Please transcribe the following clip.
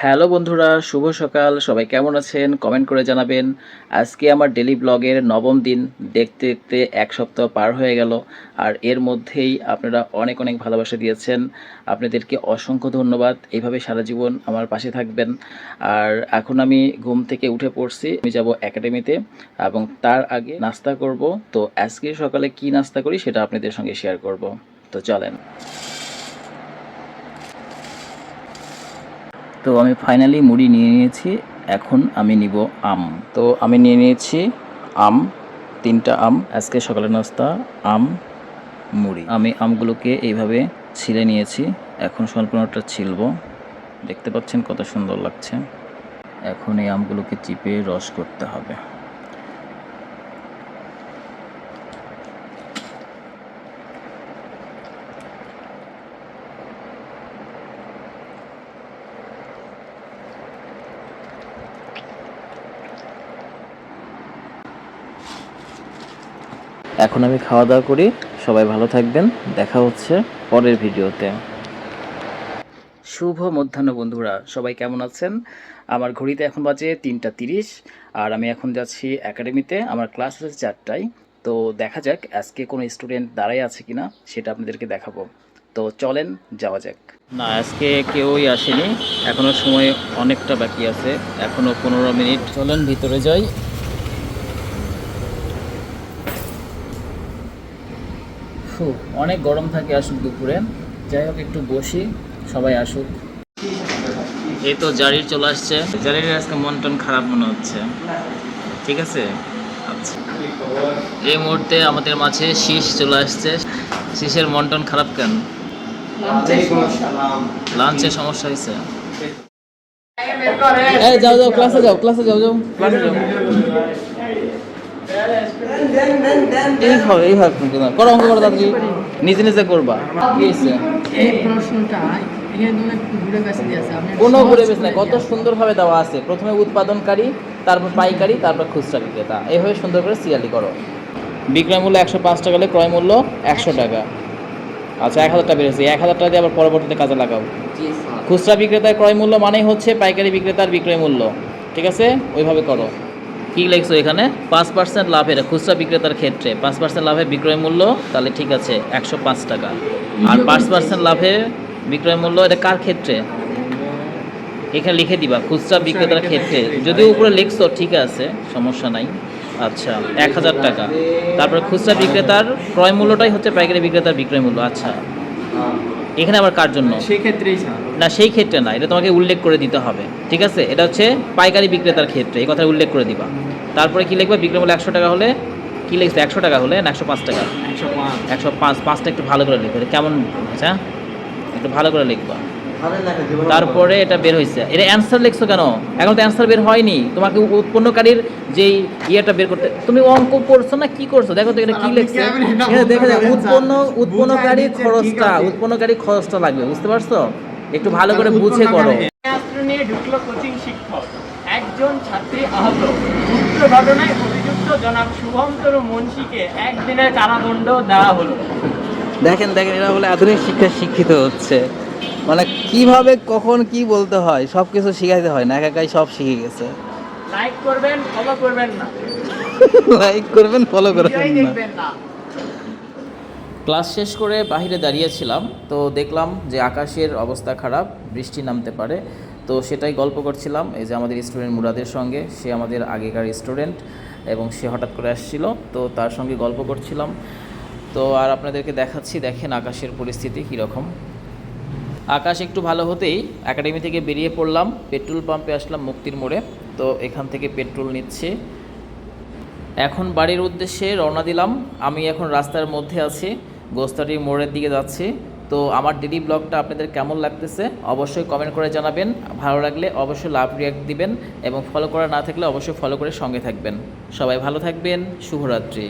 Hello বন্ধুরা, শুভ সকাল। সবাই কেমন আছেন? কমেন্ট করে জানাবেন। আজকে আমার ডেলি ব্লগের নবম দিন। দেখতে দেখতে এক সপ্তাহ পার হয়ে গেল, আর এর মধ্যেই আপনারা অনেক অনেক ভালোবাসা দিয়েছেন। আপনাদেরকে অসংখ্য ধন্যবাদ। এইভাবে সারা জীবন আমার পাশে থাকবেন। আর এখন আমি ঘুম থেকে উঠে পড়ছি। আমি যাব একাডেমিতে এবং তার আগে নাস্তা করব। তো আজকে সকালে কি নাস্তা করি সেটা আপনাদের সঙ্গে শেয়ার করব। তো চলেন। তো আমি ফাইনালি মুড়ি নিয়ে নিয়েছি, এখন আমি নিব আম। তো আমি নিয়ে নিয়েছি আম, তিনটা আম, আজকে সকালের নাস্তা, আম, মুড়ি। আমি আমগুলোকে এইভাবে ছিলে নিয়েছি, এখন সম্পূর্ণটা ছিলব। দেখতে পাচ্ছেন কত সুন্দর লাগছে। এখন এই আমগুলোকে চিপে রস করতে হবে। এখন আমি খাওয়া দাওয়া করি। সবাই ভালো থাকবেন। দেখা হচ্ছে পরের ভিডিওতে। শুভ মধ্যাহ্ন বন্ধুরা, সবাই কেমন আছেন? আমার ঘড়িতে এখন বাজে তিনটা তিরিশ, আর আমি এখন যাচ্ছি একাডেমিতে। আমার ক্লাস আছে চারটায়। তো দেখা যাক, আজকে কোনো স্টুডেন্ট দাঁড়াই আছে কি না সেটা আপনাদেরকে দেখাবো। তো চলেন, যাওয়া যাক। না, আজকে কেউই আসেনি। এখনও সময় অনেকটা বাকি আছে। এখনও পনেরো মিনিট। চলেন, ভিতরে যাই। ফু, অনেক গরম থাকে আসুক দুপুরে। যাই হোক একটু বসি সবাই আসুক। এই তো জারির চলে আসছে। জারির আজকে মন টন খারাপ মনে হচ্ছে। ঠিক আছে? আচ্ছা। এই মুহূর্তে আমাদের মাঝে শীষ চলে আসছে। শীষের মন টন খারাপ কেন? লাঞ্চে সমস্যা। হয়েছে। এই যাও যাও ক্লাসে যাও ক্লাসে যাও যাও। ক্লাসে যাও। এইভাবে করো অঙ্ক করো নিজে নিজে করবা এই কোনো না কত সুন্দরভাবে দেওয়া আছে প্রথমে উৎপাদনকারী তারপর পাইকারি তারপর খুচরা বিক্রেতা এইভাবে সুন্দর করে সিরিয়ালি করো বিক্রয় মূল্য একশো পাঁচ টাকা হলে ক্রয় মূল্য একশো টাকা আচ্ছা এক হাজার টাকা বেড়েছে এক হাজার টাকা দিয়ে আবার পরবর্তীতে কাজে লাগাও খুচরা বিক্রেতার ক্রয় মূল্য মানেই হচ্ছে পাইকারি বিক্রেতার বিক্রয় মূল্য ঠিক আছে ওইভাবে করো কি লেখছো এখানে? পাঁচ পার্সেন্ট লাভের খুচরা বিক্রেতার ক্ষেত্রে। পাঁচ পার্সেন্ট লাভের বিক্রয় মূল্য তাহলে ঠিক আছে একশো পাঁচ টাকা। আর পাঁচ পার্সেন্ট লাভে বিক্রয় মূল্য এটা কার ক্ষেত্রে? এখানে লিখে দিবা খুচরা বিক্রেতার ক্ষেত্রে। যদিও উপরে লিখছো ঠিক আছে সমস্যা নাই। আচ্ছা এক হাজার টাকা। তারপর খুচরা বিক্রেতার ক্রয় মূল্যটাই হচ্ছে পাইকারি বিক্রেতার বিক্রয় মূল্য। আচ্ছা এখানে আবার কার জন্য? সেক্ষেত্রেই না সেই ক্ষেত্রে না এটা তোমাকে উল্লেখ করে দিতে হবে ঠিক আছে? এটা হচ্ছে পাইকারি বিক্রেতার ক্ষেত্রে এই কথা উল্লেখ করে দিবা। তারপরে কি লিখবা? বিক্রয় মূল্য একশো টাকা হলে কি লিখছে? একশো টাকা হলে না একশো পাঁচ টাকা। একশো পাঁচ। পাঁচটা একটু ভালো করে লিখবে। কেমন? আচ্ছা একটু ভালো করে লিখবা। তারপরে এটা বের হয়েছে এটা অ্যান্সার লিখছো কেন? এখন তো অ্যান্সার বের হয়নি। তোমাকে উৎপন্নকারীর যেই ইয়েটা বের করতে তুমি অঙ্ক করছ না কি করছ? দেখো তো এটা কি লিখছে। দেখো উৎপন্ন উৎপন্নকারী খরচটা উৎপন্নকারী খরচটা লাগবে বুঝতে পারছ? একটু ভালো করে বুঝে করো। ঢুকলো কোচিং শিক্ষক। একজন ছাত্রী আহত। উক্ত ঘটনায় অভিযুক্ত জনাব শুভঙ্কর মুন্সিকে একদিনের কারাদণ্ড দেওয়া হলো। দেখেন দেখেন এরা বলে আধুনিক শিক্ষা শিক্ষিত হচ্ছে। মানে কীভাবে কখন কি বলতে হয় সব কিছু শিখাইতে হয় না একা একাই সব শিখে গেছে। লাইক করবেন ফলো করবেন না। লাইক করবেন ফলো করবেন না। দেখবেন না। ক্লাস শেষ করে বাইরে দাঁড়িয়েছিলাম তো দেখলাম যে আকাশের অবস্থা খারাপ বৃষ্টি নামতে পারে। তো সেটাই গল্প করছিলাম, এই যে আমাদের স্টুডেন্ট মুরাদের সঙ্গে, সে আমাদের আগেকার স্টুডেন্ট এবং সে হঠাৎ করে আসছিল, তো তার সঙ্গে গল্প করছিলাম। তো আর আপনাদেরকে দেখাচ্ছি, দেখেন আকাশের পরিস্থিতি কীরকম। আকাশ একটু ভালো হতেই একাডেমি থেকে বেরিয়ে পড়লাম, পেট্রোল পাম্পে আসলাম মুক্তির মোড়ে, তো এখান থেকে পেট্রোল নিচ্ছে। এখন বাড়ির উদ্দেশ্যে রওনা দিলাম, আমি এখন রাস্তার মধ্যে আছি গোস্তারির মোড়ের দিকে যাচ্ছি। তো আমার ডেলি ব্লগটা আপনাদের কেমন লাগতেছে অবশ্যই কমেন্ট করে জানাবেন। ভালো লাগলে অবশ্যই লাভ রিয়াক্ট দিবেন এবং ফলো করা না থাকলে অবশ্যই ফলো করে সঙ্গে থাকবেন। সবাই ভালো থাকবেন, শুভরাত্রি।